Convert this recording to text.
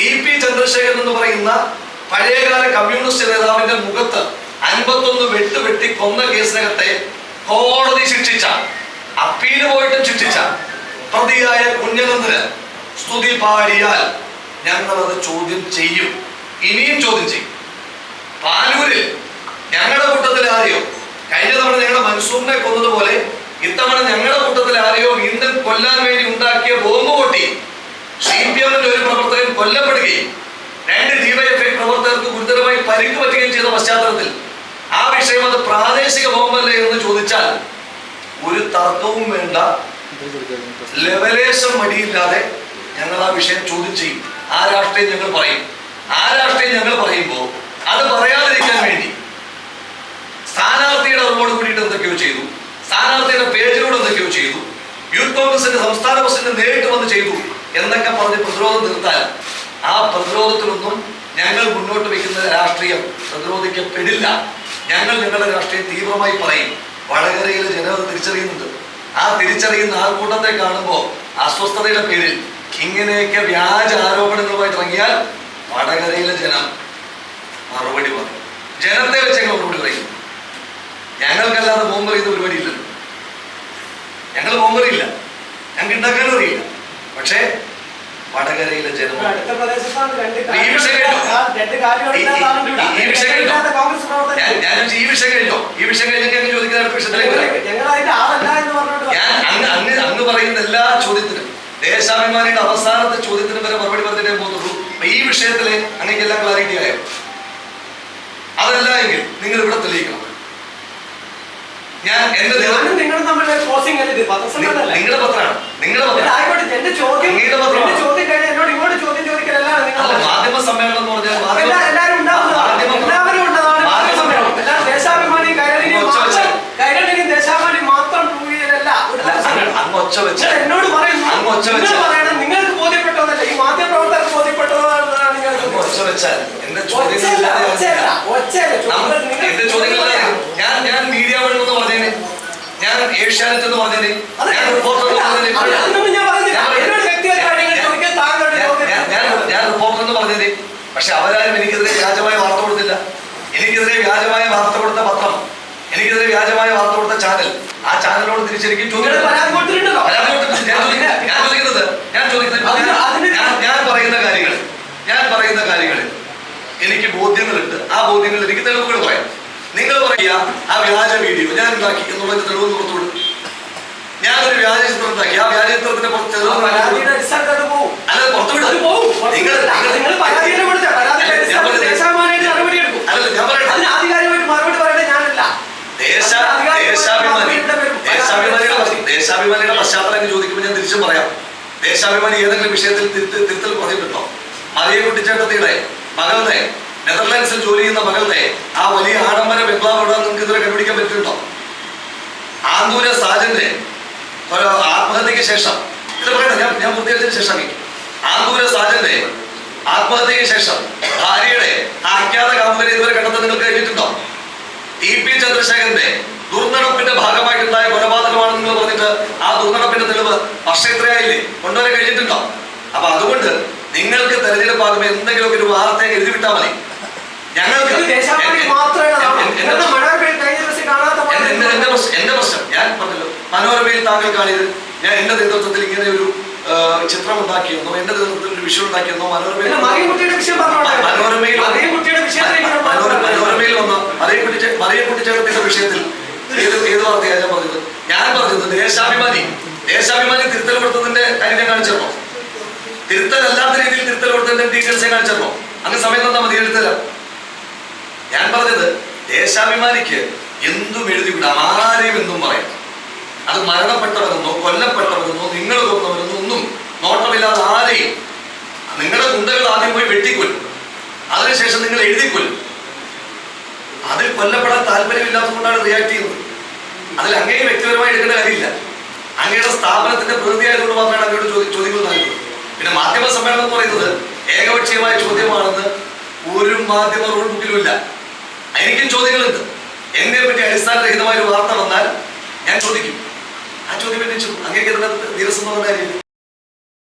T P Chandrasekharan എന്ന് പറയുന്ന പഴയകാല കമ്മ്യൂണിസ്റ്റ് നേതാവിന്റെ മുഖത്ത് അൻപത്തൊന്ന് വെട്ട് വെട്ടി കൊന്ന കേസിനകത്തെ കോടതി ശിക്ഷിച്ച അപ്പീൽ പോയിട്ടും ശിക്ഷിച്ച പ്രതിയായ കുഞ്ഞനന്ദന് സ്തുതി പാടിയാൽ ഞങ്ങളത് ചോദ്യം ചെയ്യും. ഇനിയും ചോദ്യം ചെയ്യും. പാലൂരിൽ ഞങ്ങളുടെ കൂട്ടത്തിൽ ആരെയോ കഴിഞ്ഞ തവണ ഞങ്ങളുടെ മൻസൂറിനെ കൊന്നതുപോലെ ഇത്തവണ ഞങ്ങളുടെ കൂട്ടത്തിൽ ആരെയോ വീണ്ടും കൊല്ലാൻ വേണ്ടി ഉണ്ടാക്കിയ ബോംബ് പൊട്ടി എന്ന് ചോദിച്ചാൽ ഒരു തർക്കവും വേണ്ട. ലെവലേശം മടിയില്ലാതെ ഞങ്ങൾ ആ വിഷയം ചോദ്യം ചെയ്യും. ആ രാഷ്ട്രീയം ഞങ്ങൾ പറയും. ആ രാഷ്ട്രീയം ഞങ്ങൾ പറയുമ്പോൾ അത് പറയാതിരിക്കാൻ വേണ്ടി സ്ഥാനാർത്ഥിയുടെ അറിവോട് കൂടിയിട്ട് എന്തൊക്കെയോ ചെയ്തു. സ്ഥാനാർത്ഥിയുടെ പേജിലൂടെ എന്തൊക്കെയോ ചെയ്തു. യൂത്ത് കോൺഗ്രസിന്റെ സംസ്ഥാന പ്രസിഡന്റ് നേരിട്ട് വന്ന് ചെയ്തു എന്നൊക്കെ പറഞ്ഞ് പ്രതിരോധം നിർത്താൻ. ആ പ്രതിരോധത്തിലൊന്നും ഞങ്ങൾ മുന്നോട്ട് വയ്ക്കുന്ന രാഷ്ട്രീയം പ്രതിരോധിക്കപ്പെടില്ല. ഞങ്ങൾ ഞങ്ങളുടെ രാഷ്ട്രീയം തീവ്രമായി പറയും. വടകരയിൽ ജനം അത് തിരിച്ചറിയുന്നുണ്ട്. ആ തിരിച്ചറിയുന്ന ആൾക്കൂട്ടത്തെ കാണുമ്പോൾ അസ്വസ്ഥതയുടെ പേരിൽ ഇങ്ങനെയൊക്കെ വ്യാജ ആരോപണങ്ങളുമായി ഇറങ്ങിയാൽ വടകരയിലെ ജനം മറുപടി പറയും. ജനത്തെ വെച്ച് ഞങ്ങൾ മറുപടി പറയും. ഞങ്ങൾക്കല്ലാതെ ബോംബെറിയുന്ന പരിപാടി ഇല്ലല്ലോ ഞങ്ങൾ ബോംബറിയില്ല ഞങ്ങൾക്ക് ഉണ്ടാക്കാനും അറിയില്ല. പക്ഷേ വടകരയിലെ ജനം ഈ വിഷയം കേട്ടോ? കാര്യം- രണ്ട് കാര്യങ്ങളുണ്ടാകാറുണ്ട് ഇവിടെ. ഈ- ഈ വിഷയം കേട്ടോ? ഇല്ലാത്ത കോൺഗ്രസ് ഞാൻ പ്രവർത്തകർ. ഞാൻ ഈ വിഷയം കഴിഞ്ഞോ? ഈ വിഷയം കഴിഞ്ഞൊക്കെ അങ്ങ് ചോദിക്കുന്ന അടുത്ത വിഷയത്തിലേക്ക് ഞാൻ അങ്ങ് അങ്ങ് അങ്ങ് പറയുന്ന എല്ലാ ചോദ്യത്തിനും ദേശാഭിമാനിയുടെ അവസാനത്തെ ചോദ്യത്തിന് വരെ മറുപടി പറഞ്ഞിട്ടേ പോകുന്നുള്ളൂ. അപ്പൊ ഈ വിഷയത്തിൽ അങ്ങേക്ക് എല്ലാം ക്ലാരിറ്റി ആയോ? അതല്ല എങ്കിൽ നിങ്ങൾ ഇവിടെ തെളിയിക്കണം. ഞാൻ എന്റെ. നിങ്ങളുടെ പത്രമാണ്. നിങ്ങളുടെ പത്രം. ആയിക്കോട്ടെ എന്റെ ചോദ്യം അങ്ങയുടെ പത്രമാണ്. എന്റെ ചോദ്യം കഴിഞ്ഞാൽ എന്നോട് ഇങ്ങോട്ട് ചോദ്യം ചോദിക്കലല്ലാണ് നിങ്ങൾ അല്ല മാധ്യമ സമ്മേളനം എന്ന് പറഞ്ഞാൽ മാധ്യമ- എല്ലാ- എല്ലാവരും ഉണ്ടാവുന്നതാണ് മാധ്യമ- എല്ലാവരും ഉള്ളതാണ് മാധ്യമ സമ്മേളനം അല്ലാതെ ദേശാഭിമാനി കൈരളിയും ഒച്ച വെച്ച്. മാത്രം കൈരളിയും ദേശാഭിമാനി മാത്രം പ്രൂവ് ചെയ്യലല്ല ഒരു അല്ല, പത്രസമ്മേളനം. അങ്ങ് അങ്ങ് ഒച്ച വെച്ച് എന്നോട്. നിങ്ങൾക്ക് ബോധ്യപ്പെട്ടതല്ല. ഈ മാധ്യമ പ്രവർത്തകർക്ക് ബോധ്യപ്പെട്ടതാണ് ഒച്ച വെച്ചാൽ എന്റെ ചോദ്യങ്ങളില്ലാതെ ചോദ്യങ്ങളില്ലാതെ ഞാൻ ഞാൻ മീഡിയ പറഞ്ഞേനെ. ഞാൻ ഏഷ്യാനെറ്റ് എന്ന് പറഞ്ഞേ ഞാൻ റിപ്പോർട്ടർ ഞാൻ പറഞ്ഞ- റിപ്പോർട്ടർ എന്ന് പറഞ്ഞത് പക്ഷെ അവരാരും എനിക്കെതിരെ വ്യാജമായ വാർത്ത കൊടുത്തില്ല എനിക്കെതിരെ വ്യാജമായ വാർത്ത കൊടുത്ത പത്രം എനിക്കെതിരെ വ്യാജമായ വാർത്ത കൊടുത്ത ചാനൽ ആ ചാനലിനോട് തിരിച്ചെനിക്ക് പരാതി കൊടുത്തിട്ടുണ്ടല്ലോ പരാതി. ഞാൻ ചോദിക്കുന്നത് ഞാൻ ചോദിക്കുന്നത് ഞാൻ പറയുന്ന കാര്യങ്ങൾ ഞാൻ പറയുന്ന കാര്യങ്ങളിൽ എനിക്ക് ബോധ്യങ്ങളുണ്ട്. ആ ബോധ്യങ്ങളിൽ എനിക്ക് തെളിവുകൾ പറയാം. നിങ്ങൾ പറയുക ആ വ്യാജ വീഡിയോ ഞാൻ ഉണ്ടാക്കി എന്നുള്ളതിന്റെ തെളിവ് പുറത്തുവിടും ഞാനൊരു വ്യാജ ചിത്രം ഉണ്ടാക്കി. ആ വ്യാജ ചിത്രത്തിന്റെ പുറത്ത് ദേശാഭിമാനിയുടെ പശ്ചാത്തലം ചോദിക്കുമ്പോൾ ഞാൻ തിരിച്ചും പറയാം. ദേശാഭിമാനി ഏതെങ്കിലും വിഷയത്തിൽ തിരുത്ത- തിരുത്തൽ പറഞ്ഞിട്ടുണ്ടോ മറിയ കുട്ടിച്ചേട്ടത്തിയുടെ മകളുടെ നെതർലാൻഡ്സിൽ ജോലി ചെയ്യുന്ന മകളുടെ ആ വലിയ ആഡംബര ബംഗ്ലാവ് ഇവിടെ നിങ്ങൾക്ക് ഇതുവരെ കണ്ടുപിടിക്കാൻ പറ്റുന്നുണ്ടോ? ആന്തൂര സാജന്റെ ഒരു ആത്മഹത്യക്ക് ശേഷം ഇത് പറയട്ടെ ഞാൻ ഞാൻ പൂർത്തീകരിച്ചതിന് ശേഷം ആന്തൂര സാജന്റെ ആത്മഹത്യക്ക് ശേഷം ഭാര്യയുടെ ആഖ്യാത കാമുകനെ ഇതുവരെ കണ്ടെത്താൻ നിങ്ങൾക്ക് കഴിഞ്ഞിട്ടുണ്ടോ? ടി പി ചന്ദ്രശേഖരന്റെ ദുർനടപ്പിന്റെ ഭാഗമായിട്ടുണ്ടായ കൊലപാതകമാണെന്ന് നിങ്ങൾ പറഞ്ഞിട്ട് ആ ദുർനടപ്പിന്റെ തെളിവ് വർഷം ഇത്രയായില്ലേ കൊണ്ടുവരാൻ കഴിഞ്ഞിട്ടുണ്ടോ? അപ്പൊ അതുകൊണ്ട് നിങ്ങൾക്ക് തെരഞ്ഞെടുപ്പ് ആകുമ്പോൾ എന്തെങ്കിലും ഒരു വാർത്ത എഴുതി വിട്ടാൽ മതി. ഞങ്ങൾക്ക് എന്റെ- പ്രശ്നം ഞാൻ പറഞ്ഞല്ലോ മനോരമയിൽ താങ്കൾ കാണിയത് ഞാൻ എന്റെ നേതൃത്വത്തിൽ ഇങ്ങനെ ഒരു ചിത്രം ഉണ്ടാക്കിയെന്നോ എന്റെ നേതൃത്വത്തിൽ ഒരു വിഷയം ഉണ്ടാക്കിയെന്നോ മനോരമയിൽ മനോരമയിൽ മറിയൻകുട്ടിയുടെ വിഷയത്തിലേക്ക് നമ്മൾ മനോര- വന്നതാണ്. മനോരമയിൽ വന്ന മറിയക്കുട്ടി മറിയക്കുട്ടിച്ചേട്ടത്തിന്റെ വിഷയത്തിൽ ഏത് ഏത് വാർത്തയാണ് ഞാൻ പറഞ്ഞത് ഞാൻ പറഞ്ഞത് ദേശാഭിമാനി ദേശാഭിമാനി തിരുത്തൽ കൊടുത്തതിന്റെ കാര്യം ഞാൻ കാണിച്ചിരുന്നോ തിരുത്തൽ അല്ലാത്ത രീതിയിൽ തിരുത്തൽ കൊടുത്തതിന്റെ അങ്ങനെ സമയം തന്നാൽ മതി എഴുത്തരാം ഞാൻ പറഞ്ഞത് ദേശാഭിമാനിക്ക് എന്തും എഴുതി വിടാം ആരെയും എന്തും പറയാം. അത് മരണപ്പെട്ടവരെന്നോ കൊല്ലപ്പെട്ടവരെന്നോ നിങ്ങൾ കൊന്നവരെന്നോ ഒന്നും നോട്ടമില്ലാതെ ആരെയും നിങ്ങളുടെ ഗുണ്ടകൾ ആദ്യം പോയി വെട്ടിക്കൊല്ലും. അതിനുശേഷം നിങ്ങൾ എഴുതിക്കൊല്ലും. അതിൽ കൊല്ലപ്പെടാൻ താല്പര്യമില്ലാത്തതുകൊണ്ടാണ് റിയാക്ട് ചെയ്യുന്നത്. അതിൽ അങ്ങേ വ്യക്തിപരമായി എടുക്കേണ്ട കാര്യമില്ല. അങ്ങയുടെ സ്ഥാപനത്തിന്റെ പ്രതിനിധി ആയതുകൊണ്ട് മാത്രമാണ് അങ്ങോട്ട് ചോദ്യ- ചോദ്യങ്ങൾ നൽകുന്നത് പിന്നെ മാധ്യമ സമ്മേളനം എന്ന് പറയുന്നത് ഏകപക്ഷീയമായ ചോദ്യമാണെന്ന് ഒരു മാധ്യമ റൂൾ ബുക്കിലും ഇല്ല എനിക്കും ചോദ്യങ്ങളുണ്ട്. എന്നെ പറ്റി അടിസ്ഥാനരഹിതമായ ഒരു വാർത്ത വന്നാൽ ഞാൻ ചോദിക്കും. ആ ചോദ്യം എന്നെ അങ്ങേക്ക് നിരസം പറഞ്ഞ കാര്യമില്ല